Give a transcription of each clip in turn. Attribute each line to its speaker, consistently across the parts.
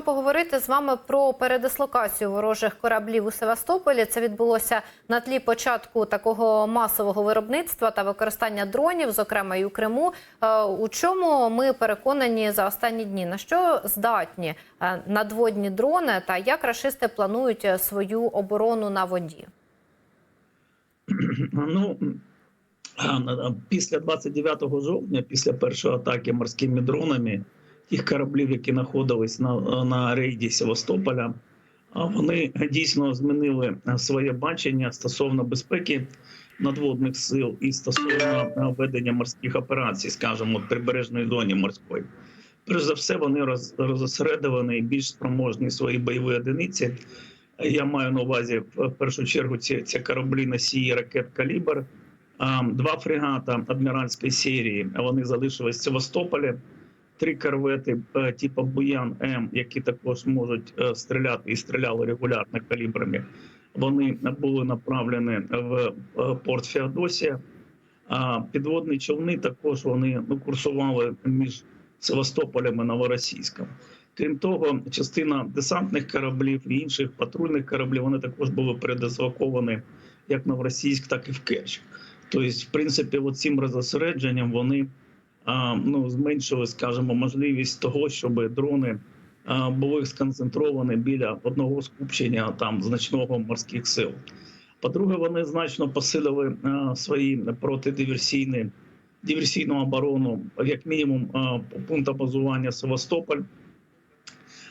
Speaker 1: Поговорити з вами про передислокацію ворожих кораблів у Севастополі. Це відбулося на тлі початку такого масового виробництва та використання дронів, зокрема і у Криму. Е, У чому ми переконані за останні дні? На що здатні е, надводні дрони та як рашисти планують е, свою оборону на воді?
Speaker 2: Ну після 29 жовтня, після першої атаки морськими дронами, тих кораблів, які знаходились на на рейді Севастополя, вони дійсно змінили своє бачення стосовно безпеки надводних сил і стосовно ведення морських операцій, скажімо, прибережної зоні морської. Перш за все, вони роз, розосередовані і більш спроможні свої бойові одиниці. Я маю на увазі в першу чергу ці, ці кораблі носії ракет Калібр. Два фрегата адміральської серії вони залишились в Севастополі. Три корвети типу Буян М, які також можуть стріляти і стріляли регулярно калібрами. Вони були направлені в порт Феодосія. А підводні човни також вони ну, курсували між Севастополем і Новоросійськом. Крім того, частина десантних кораблів і інших патрульних кораблів вони також були передислоковані як Новоросійськ, так і в Керч. Тобто, в принципі, цим розосередженням вони ну, зменшили, скажімо, можливість того, щоб дрони були сконцентровані біля одного скупчення там значного морських сил. По-друге, вони значно посилили свої протидиверсійні диверсійну оборону, як мінімум, пункту базування Севастополь.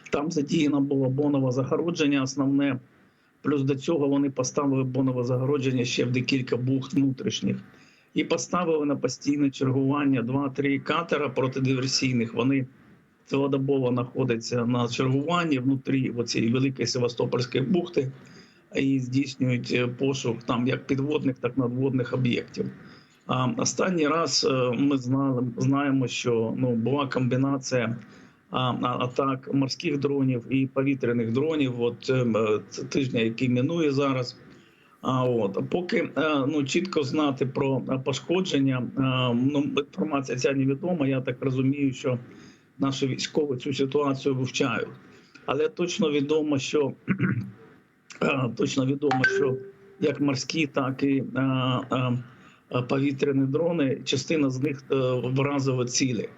Speaker 2: Там задіяно було бонове загородження основне. Плюс до цього вони поставили бонове загородження ще в декілька бухт внутрішніх і поставили на постійне чергування 2-3 катера протидиверсійних. Вони цілодобово знаходяться на чергуванні внутрі цієї великої Севастопольської бухти і здійснюють пошук там як підводних, так і надводних об'єктів. А останній раз ми знали, знаємо, що ну була комбінація атак морських дронів і повітряних дронів. От це тижня, який мінує зараз. А от поки ну чітко знати про пошкодження, ну інформація ця невідома. Я так розумію, що наші військові цю ситуацію вивчають, але точно відомо, що точно відомо, що як морські, так і повітряні дрони, частина з них вразили цілі.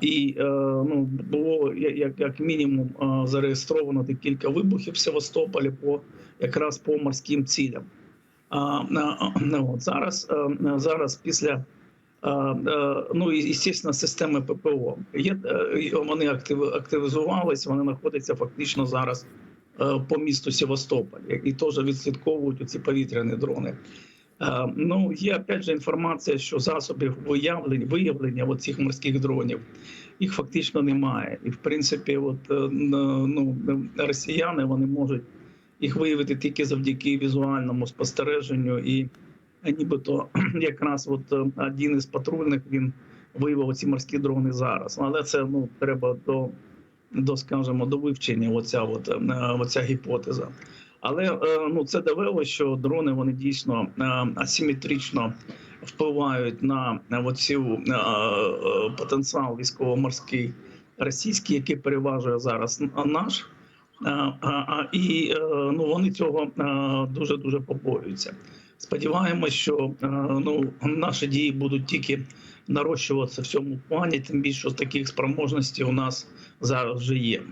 Speaker 2: І ну було як як мінімум зареєстровано декілька вибухів в Севастополі по якраз по морським цілям. А, от зараз зараз після ну і звісно, системи ППО є вони активізувалися, вони знаходяться фактично зараз по місту Севастополь і теж відслідковують ці повітряні дрони. Ну є опять же інформація, що засобів виявлення виявлення оцих морських дронів їх фактично немає, і в принципі, от ну росіяни вони можуть їх виявити тільки завдяки візуальному спостереженню, і нібито якраз от один із патрульних він виявив ці морські дрони зараз. Але це ну треба до до скажімо, до вивчення. Оця от оця гіпотеза. Але ну це довело, що дрони вони дійсно асиметрично впливають на оцю потенціал військово-морський російський, який переважує зараз наш, і ну вони цього дуже дуже побоюються. Сподіваємось, що ну наші дії будуть тільки нарощуватися в цьому плані, тим більше таких спроможностей у нас зараз вже є.